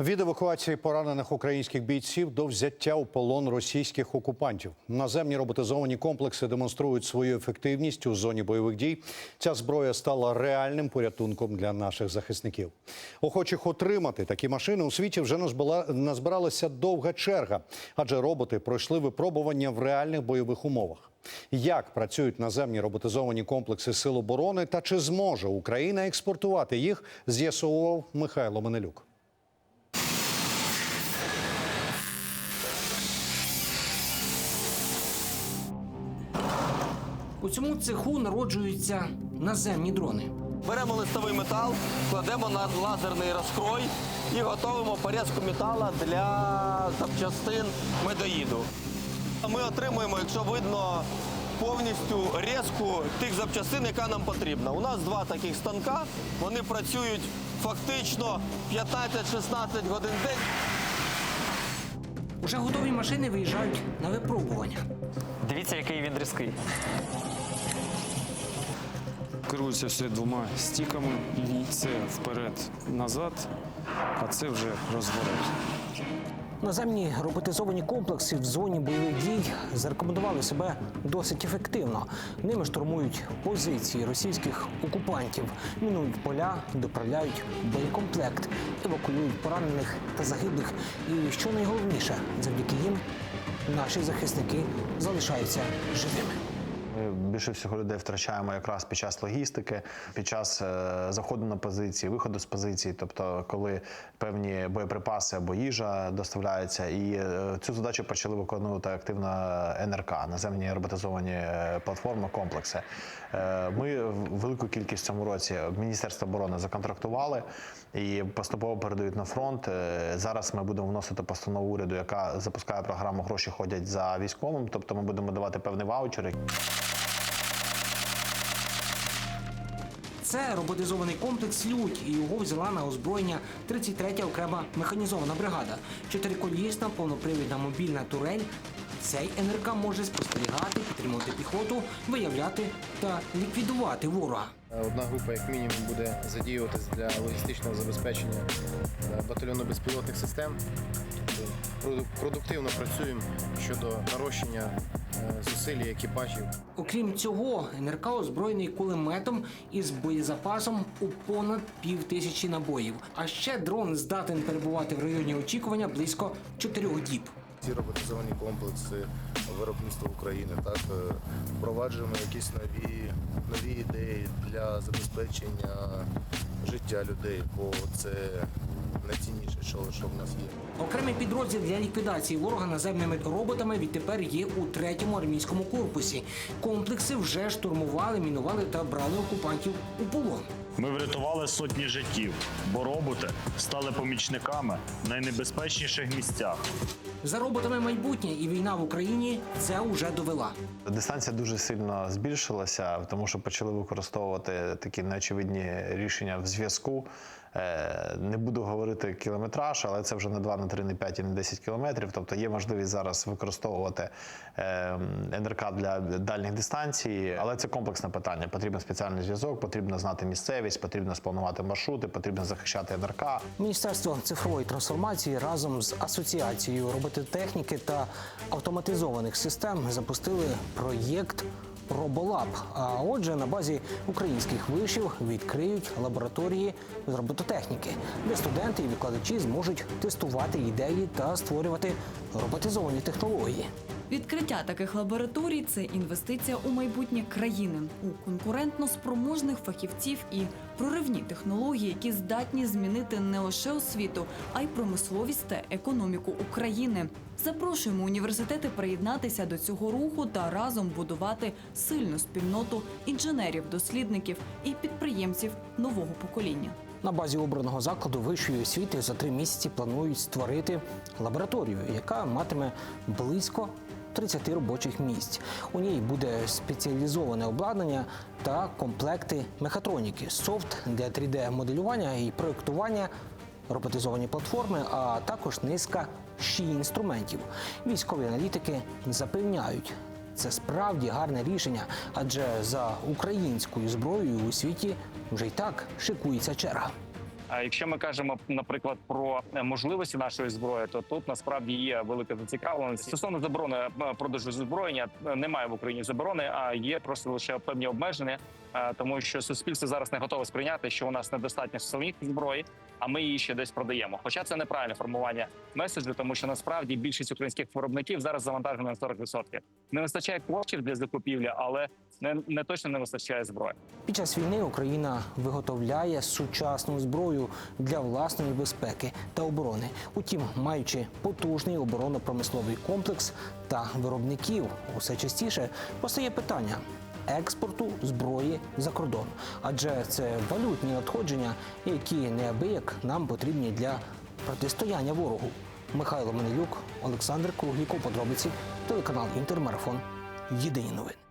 Від евакуації поранених українських бійців до взяття у полон російських окупантів наземні роботизовані комплекси демонструють свою ефективність у зоні бойових дій. Ця зброя стала реальним порятунком для наших захисників. Охочих отримати такі машини у світі вже назбиралася довга черга, адже роботи пройшли випробування в реальних бойових умовах. Як працюють наземні роботизовані комплекси Сил оборони та чи зможе Україна експортувати їх, з'ясовував Михайло Менелюк. У цьому цеху народжуються наземні дрони. Беремо листовий метал, кладемо на лазерний розкрой і готуємо порізку металу для запчастин медоїду. Ми отримуємо, якщо видно, повністю резку тих запчастин, яка нам потрібна. У нас два таких станка, вони працюють фактично 15-16 годин в день. Уже готові машини виїжджають на випробування. Дивіться, який він різкий. Керується все двома стіками. Це вперед-назад, а це вже розворот. Наземні роботизовані комплекси в зоні бойових дій зарекомендували себе досить ефективно. Ними штурмують позиції російських окупантів, мінують поля, доправляють боєкомплект, евакуюють поранених та загиблих. І що найголовніше, завдяки їм наші захисники залишаються живими. Більше всього людей втрачаємо якраз під час логістики, під час е, заходу на позиції, виходу з позиції, тобто коли певні боєприпаси або їжа доставляються. І е, цю задачу почали виконувати активно НРК, наземні роботизовані е, платформи, комплекси. Ми велику кількість в цьому році Міністерство оборони законтрактували і поступово передають на фронт. Зараз ми будемо вносити постанову уряду, яка запускає програму Гроші ходять за військовим. Тобто ми будемо давати певний ваучер, Це роботизований комплекс Людь, і його взяла на озброєння 33-я окрема механізована бригада. Чотириколісна повнопривідна мобільна турель. Цей НРК може спостерігати, підтримувати піхоту, виявляти та ліквідувати ворога. Одна група, як мінімум, буде задіюватись для логістичного забезпечення е, батальйону безпілотних систем. Проду- Продуктивно працюємо щодо нарощення е, зусиль екіпажів. Окрім цього, НРК озброєний кулеметом із боєзапасом у понад пів тисячі набоїв. А ще дрон здатен перебувати в районі очікування близько чотирьох діб. ці роботизовані комплекси виробництва України. Так е, впроваджуємо якісь нові, нові ідеї для забезпечення життя людей, бо це найцінніше, що, що в нас є. Окремий підрозділ для ліквідації ворога наземними роботами відтепер є у третьому армійському корпусі. Комплекси вже штурмували, мінували та брали окупантів у полон. Ми врятували сотні життів, бо роботи стали помічниками в найнебезпечніших місцях. За роботами майбутнє і війна в Україні це вже довела. Дистанція дуже сильно збільшилася, тому що почали використовувати такі неочевидні рішення в зв'язку. Е, Не буду говорити кілометраж, але це вже не 2, не 3, не 5 і не 10 кілометрів. Тобто є можливість зараз використовувати е, НРК для дальніх дистанцій, але це комплексне питання. Потрібен спеціальний зв'язок, потрібно знати місцевість, потрібно спланувати маршрути, потрібно захищати НРК. Міністерство цифрової трансформації разом з асоціацією робототехніки та автоматизованих систем запустили проєкт Роболаб. А отже, на базі українських вишів відкриють лабораторії з робототехніки, де студенти і викладачі зможуть тестувати ідеї та створювати роботизовані технології. Відкриття таких лабораторій це інвестиція у майбутнє країни, у конкурентно спроможних фахівців і проривні технології, які здатні змінити не лише освіту, а й промисловість та економіку України. Запрошуємо університети приєднатися до цього руху та разом будувати сильну спільноту інженерів, дослідників і підприємців нового покоління. На базі обраного закладу вищої освіти за три місяці планують створити лабораторію, яка матиме близько 30 робочих місць. У ній буде спеціалізоване обладнання та комплекти мехатроніки, софт для 3D-моделювання і проєктування, роботизовані платформи, а також низка ще інструментів. Військові аналітики запевняють. Це справді гарне рішення, адже за українською зброєю у світі вже й так шикується черга. А якщо ми кажемо, наприклад, про е, можливості нашої зброї, то тут насправді є велика зацікавленість. Стосовно заборони е, продажу озброєння, е, немає в Україні заборони, а є просто лише певні обмеження, тому що суспільство зараз не готове сприйняти, що у нас недостатньо самих зброї, а ми її ще десь продаємо. Хоча це неправильне формування меседжу, тому що насправді більшість українських виробників зараз завантажена на 40%. Не вистачає коштів для закупівлі, але не, не точно не вистачає зброї. Під час війни Україна виготовляє сучасну зброю для власної безпеки та оборони. Утім, маючи потужний оборонно-промисловий комплекс та виробників, усе частіше постає питання експорту зброї за кордон, адже це валютні надходження, які неабияк нам потрібні для протистояння ворогу. Михайло Менелюк, Олександр Кругліков, подробиці, телеканал Інтермарафон. Єдині новини.